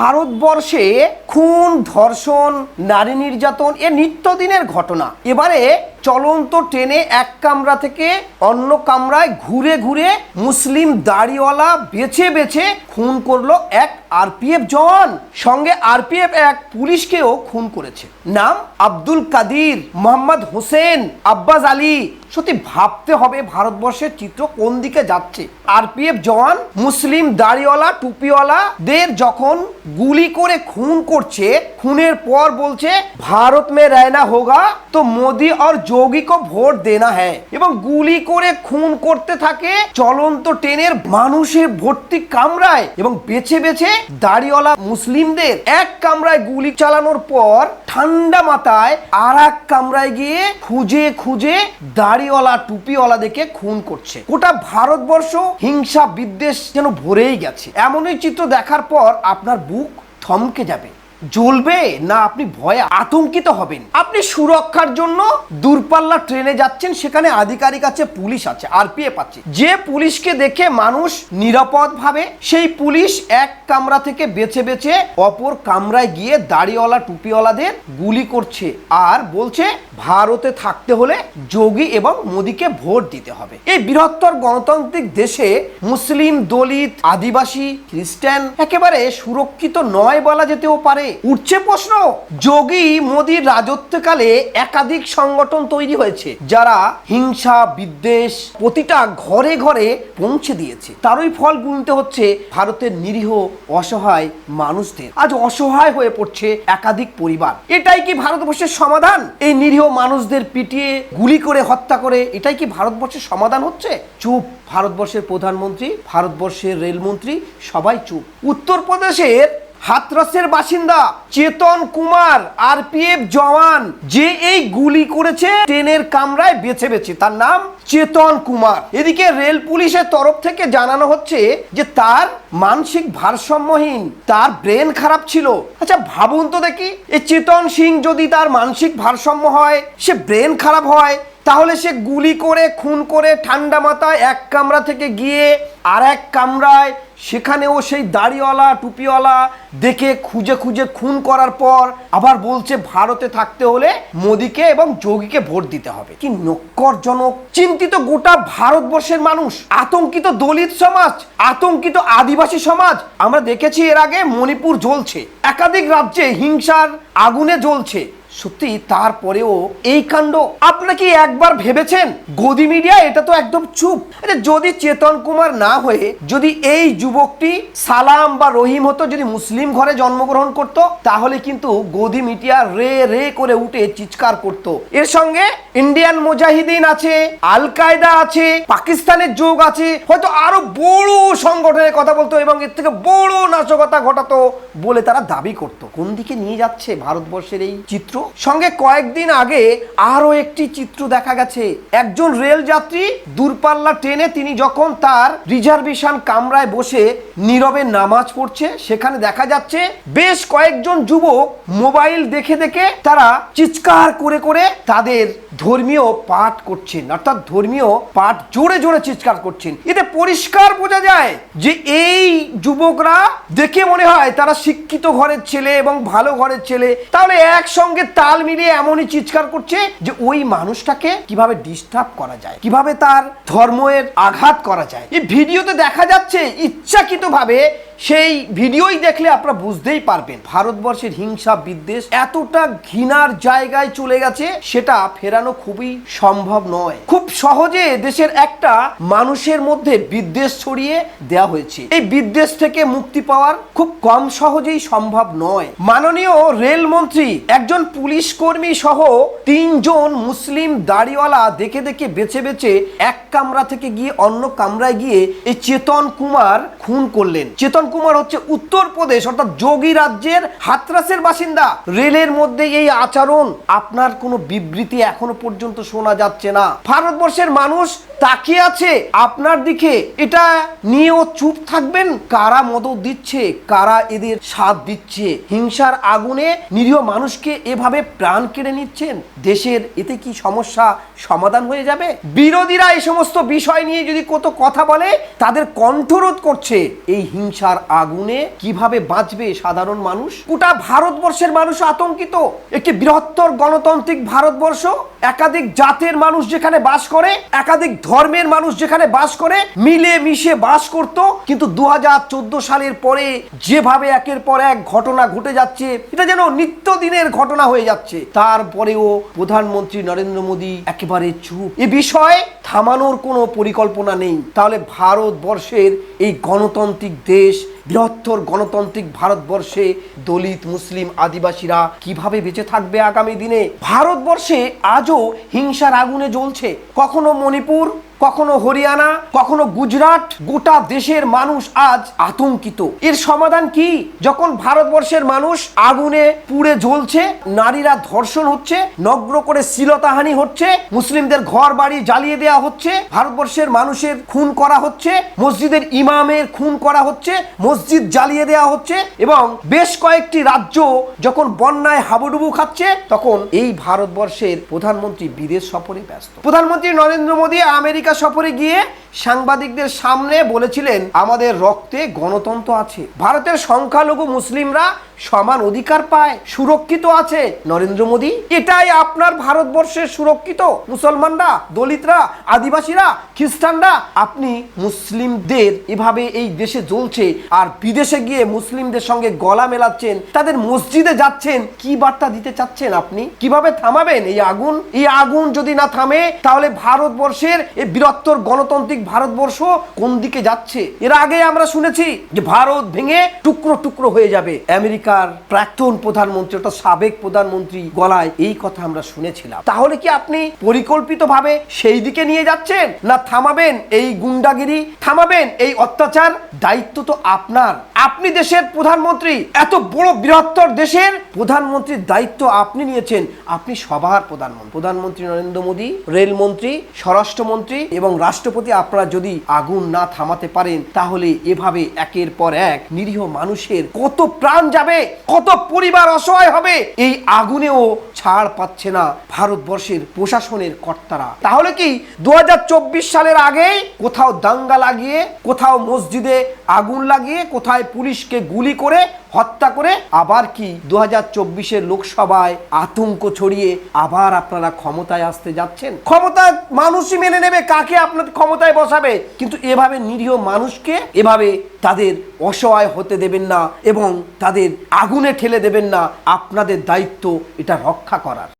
ভারতবর্ষে খুন ধর্ষণ নারী নির্যাতন এ নিত্যদিনের ঘটনা। এবারে চলন্ত ট্রেনে এক কামরা থেকে অন্য কামরায় ঘুরে ঘুরে মুসলিম দাড়িওয়ালা বেছে বেছে খুন করল এক আরপিএফ জওয়ান। সঙ্গে আরপিএফ এক পুলিশকেও খুন করেছে। নাম আব্দুল কাদির, মোহাম্মদ হোসেন, আব্বাস আলী। সত্যি ভাবতে হবে ভারতবর্ষের চিত্র কোন দিকে যাচ্ছে। আরপিএফ জওয়ান, মুসলিম দাড়িওয়ালা, টুপিওয়ালাদের যখন গুলি করে খুন করছে, খুনের পর বলছে, ভারত মে রায়না হোগা, তো মোদি আর যোগী কো ভোট দেনা হ্যায় এবং গুলি করে খুন করতে থাকে চলন্ত ট্রেনের মানুষের ভর্তি কামরায় এবং বেছে বেছে দাড়িওয়ালা মুসলিমদের। এক কামরায় গুলি চালানোর পর ঠান্ডা মাথায় আর এক কামরায় গিয়ে খুঁজে খুঁজে দাড়িওয়ালা টুপিওয়ালাদেরকে খুন করছে। গোটা ভারতবর্ষ হিংসা বিদ্বেষ যেন ভরেই গেছে। এমনই চিত্র দেখার পর আপনার বুক থমকে যাবে। জ্বলবে না আপনি ভয়ে আতঙ্কিত হবেন? আপনি সুরক্ষার জন্য দূরপাল্লা ট্রেনে যাচ্ছেন, সেখানে আধিকারিক আছে, পুলিশ আছে, আরপিএফ আছে। যে পুলিশকে দেখে মানুষ নিরাপদ ভাবে সেই পুলিশ এক কামরা থেকে বেছে বেছে অপর কামরায় গিয়ে দাড়িওয়ালা, টুপিওয়ালাদের গুলি করছে আর বলছে, ভারতে থাকতে হলে যোগী এবং মোদীকে ভোট দিতে হবে। এই বৃহত্তর গণতান্ত্রিক দেশে মুসলিম, দলিত, আদিবাসী, খ্রিস্টান একেবারে সুরক্ষিত নয় বলা যেতেও পারে। উঠছে প্রশ্ন। যোগী মোদীর রাজত্বকালে একাধিক সংগঠন তৈরি হয়েছে, যারা হিংসা, বিদ্বেষ প্রতিটা ঘরে ঘরে পৌঁছে দিয়েছে। তারই ফল গুনতে হচ্ছে ভারতের নিরীহ, অসহায় মানুষদের। আজ অসহায় হয়ে পড়ছে একাধিক পরিবার। এটাই কি ভারতবর্ষের সমাধান? এই নিরীহ মানুষদের পিটিয়ে গুলি করে হত্যা করে, এটাই কি ভারতবর্ষের সমাধান হচ্ছে? চুপ, ভারতবর্ষের প্রধানমন্ত্রী, ভারতবর্ষের রেলমন্ত্রী, সবাই চুপ। উত্তরপ্রদেশের হাতরসের বাসিন্দা চেতন কুমার, আরপিএফ জওয়ান, যে এই গুলি করেছে, ট্রেনের কামরায় বেছে বেছে। তার নাম চেতন কুমার। এদিকে রেল পুলিশের তরফ থেকে জানানো হচ্ছে যে তার মানসিক ভারসাম্যহীন, তার ব্রেন খারাপ ছিল। আচ্ছা ভাবুন তো দেখি, এই চেতন সিং যদি তার মানসিক ভারসাম্য হয়, সে ব্রেন খারাপ হয় তাহলে সে গুলি করে, খুন করে ঠান্ডা মাথায় এক কামরা থেকে গিয়ে আর এক কামরায়, সেখানেও সেই দাড়িওয়ালা, টুপিওয়ালা দেখে খুঁজে খুঁজে খুন করার পর আবার বলছে ভারতে থাকতে হলে মোদিকে এবং যোগীকে ভোট দিতে হবে। কি নক্করজনক। চিন্তিত গোটা ভারতবর্ষের মানুষ, আতঙ্কিত দলিত সমাজ, আতঙ্কিত আদিবাসী সমাজ। আমরা দেখেছি এর আগে মণিপুর জ্বলছে, একাধিক রাজ্যে হিংসার আগুনে জ্বলছে। সত্যি, তারপরেও এই কাণ্ড আপনারা কি একবার ভেবেছেন? গদি মিডিয়া, এটা তো একদম চুপ। আচ্ছা যদি চেতন কুমার না হয়ে, যদি এই যুবকটি সালাম বা রহিম হতো, যদি মুসলিম ঘরে জন্মগ্রহণ করত, তাহলে কিন্তু গদি মিডিয়া রে রে করে উঠে চিৎকার করত। এর সঙ্গে ইন্ডিয়ান মুজাহিদিন আছে, আল কায়দা আছে, পাকিস্তানের যোগ আছে, হয়তো আরও বড় সংগঠনের কথা বলতো এবং এর থেকে বড় নাশকতা ঘটাতো বলে তারা দাবি করত। কোন দিকে নিয়ে যাচ্ছে ভারতবর্ষের এই চিত্র? সঙ্গে কয়েকদিন আগে আরও একটি চিত্র দেখা গেছে। একজন রেল যাত্রী দূরপাল্লা ট্রেনে তিনি যখন তার রিজার্ভেশন কামরায় বসে নীরবে নামাজ পড়ছে, সেখানে দেখা যাচ্ছে বেশ কয়েকজন যুবক মোবাইল দেখে দেখে তারা চিৎকার করে করে তাদের ধর্মীয় পাঠ করছেন, অর্থাৎ ধর্মীয় পাঠ জোরে জোরে চিৎকার করছেন। এতে পরিষ্কার বোঝা যায় যে এই যুবকরা দেখে মনে হয় তারা শিক্ষিত ঘরের ছেলে এবং ভালো ঘরের ছেলে। তাহলে একসঙ্গে তাল মিলিয়ে এমনই চিৎকার করছে যে ওই মানুষটাকে কীভাবে ডিস্টার্ব করা যায়, কীভাবে তার ধর্মের আঘাত করা যায়। এই ভিডিওতে দেখা যাচ্ছে ইচ্ছাকৃতভাবে সেই ভিডিওই দেখলে আপনারা বুঝতেই পারবেন, ভারতবর্ষের হিংসা বিদ্বেষ এতটা ঘৃণার জায়গায় চলে গেছে, সেটা ফেরানো খুবই সম্ভব নয়। খুব সহজে দেশের একটা মানুষের মধ্যে বিদ্বেষ ছড়িয়ে দেওয়া হয়েছে। এই বিদ্বেষ থেকে মুক্তি পাওয়ার খুব কম সহজেই সম্ভব নয়। মাননীয় রেলমন্ত্রী একজন পুলিশ কর্মী সহ তিনজন মুসলিম দাড়িওয়ালা দেখে দেখে বেছে বেছে এক কামরা থেকে গিয়ে অন্য কামরায় গিয়ে এই চেতন কুমার খুন করলেন। চেতন কুমার হচ্ছে উত্তরপ্রদেশ, অর্থাৎ যোগী রাজ্যের হাতরাসের বাসিন্দা। রেলের মধ্যে এই আচরণ আপনার কোনো বিবৃতি এখনও পর্যন্ত শোনা যাচ্ছে না। ভারতবর্ষের মানুষ তাকিয়ে আছে আপনার দিকে। এটা নিয়েও চুপ থাকবেন। কারা মদত দিচ্ছে, কারা এদের সাথ দিচ্ছে? হিংসার আগুনে নিরীহ মানুষকে এভাবে প্রাণ কেড়ে নিচ্ছেন? দেশের এতে কি সমস্যা সমাধান হয়ে যাবে? বিরোধীরা এই সমস্ত বিষয় নিয়ে যদি কত কথা বলে, তাদের কণ্ঠরোধ করছে। এই হিংসার আগুনে কীভাবে বাঁচবে সাধারণ মানুষ? গোটা ভারতবর্ষের মানুষ আতঙ্কিত। একটি বৃহত্তর গণতান্ত্রিক ভারতবর্ষ, একাধিক জাতের মানুষ যেখানে বাস করে, একাধিক ধর্মের মানুষ যেখানে বাস করে, মিলে মিশে বাস করত। কিন্তু দু হাজার চোদ্দ সালের পরে যেভাবে একের পর এক ঘটনা ঘটে যাচ্ছে, এটা যেন নিত্যদিনের ঘটনা হয়ে যাচ্ছে। তারপরেও প্রধানমন্ত্রী নরেন্দ্র মোদী একেবারে চুপ। এ বিষয়ে থামানোর কোনো পরিকল্পনা নেই। তাহলে ভারতবর্ষের এই গণতান্ত্রিক দেশ বৃহত্তর গণতান্ত্রিক ভারতবর্ষে দলিত মুসলিম আদিবাসীরা কীভাবে বেঁচে থাকবে আগামী দিনে? ভারতবর্ষে আজও হিংসার আগুনে জ্বলছে। কখনো মণিপুর, কখনো হরিয়ানা, কখনো গুজরাট, গোটা দেশের মানুষ আজ আতঙ্কিত। এর সমাধান কি? যখন ভারতবর্ষের মানুষ আগুনে পুড়ে জ্বলছে, নারীরা ধর্ষণ হচ্ছে নগ্র করে শ্লীলতাহানি হচ্ছে, মুসলিমদের ঘর বাড়ি জ্বালিয়ে দেওয়া হচ্ছে, ভারতবর্ষের মানুষের খুন করা হচ্ছে, মসজিদের ইমামের খুন করা হচ্ছে মসজিদ জ্বালিয়ে দেওয়া হচ্ছে এবং বেশ কয়েকটি রাজ্য যখন বন্যায় হাবুডুবু খাচ্ছে, তখন এই ভারতবর্ষের প্রধানমন্ত্রী বিদেশ সফরে ব্যস্ত। প্রধানমন্ত্রী নরেন্দ্র মোদী আমেরিকা সফরে গিয়ে সাংবাদিকদের সামনে বলেছিলেন, আমাদের রক্তে গণতন্ত্র আছে। ভারতের সংখ্যালঘু মুসলিমরা সমান অধিকার পায়, সুরক্ষিত আছে। নরেন্দ্র মোদী, এটাই আপনার ভারতবর্ষের সুরক্ষিত। মুসলমানরা, দলিতরা, আদিবাসীরা, খ্রিস্টানরা, আপনি মুসলিমদের এভাবে এই দেশে জ্বলছে আর বিদেশে গিয়ে মুসলিমদের সঙ্গে গলা মেলাচ্ছেন, তাদের মসজিদে যাচ্ছেন, কি বার্তা দিতে চাচ্ছেন আপনি? কীভাবে থামাবেন এই আগুন? এই আগুন যদি না থামে, তাহলে ভারতবর্ষের এই বৃহত্তর গণতান্ত্রিক ভারতবর্ষ কোন দিকে যাচ্ছে? এর আগে আমরা শুনেছি যে ভারত ভেঙে টুকরো টুকরো হয়ে যাবে। আমেরিকার প্রাক্তন প্রধানমন্ত্রী অর্থাৎ সাবেক প্রধানমন্ত্রী গলায় এই কথা আমরা শুনেছিলাম। তাহলে কি আপনি পরিকল্পিতভাবে সেই দিকে নিয়ে যাচ্ছেন না থামাবেন এই গুন্ডাগিরি, থামাবেন এই অত্যাচার? দায়িত্ব তো আপনার। আপনি দেশের প্রধানমন্ত্রী, এত বড় বৃহত্তর দেশের প্রধানমন্ত্রীর দায়িত্ব আপনি নিয়েছেন। আপনি সবার প্রধানমন্ত্রী। প্রধানমন্ত্রী নরেন্দ্র মোদী, রেলমন্ত্রী, স্বরাষ্ট্রমন্ত্রী এবং রাষ্ট্রপতি আপনারা যদি আগুন না থামাতে পারেন, তাহলে এভাবে একের পর এক নিরীহ মানুষের কত প্রাণ যাবে কত পরিবার অসহায় হবে, এই আগুনেও ছাড় পাচ্ছে না ভারতবর্ষের প্রশাসনের কর্তারা। তাহলে কি দু হাজার চব্বিশ সালের আগে কোথাও দাঙ্গা লাগিয়ে, কোথাও মসজিদে আগুন লাগিয়ে কোথায় পুলিশকে গুলি করে হত্যা করে, আবার কি দু হাজার চব্বিশের লোকসভায় আতঙ্ক ছড়িয়ে আবার আপনারা ক্ষমতায় আসতে যাচ্ছেন? ক্ষমতা মানুষই মেনে নেবে কাকে আপনার ক্ষমতায় বসাবে, কিন্তু এভাবে নিরীহ মানুষকে এভাবে তাদের অসহায় হতে দেবেন না এবং তাদের আগুনে ঠেলে দেবেন না। আপনাদের দায়িত্ব এটা রক্ষা করার।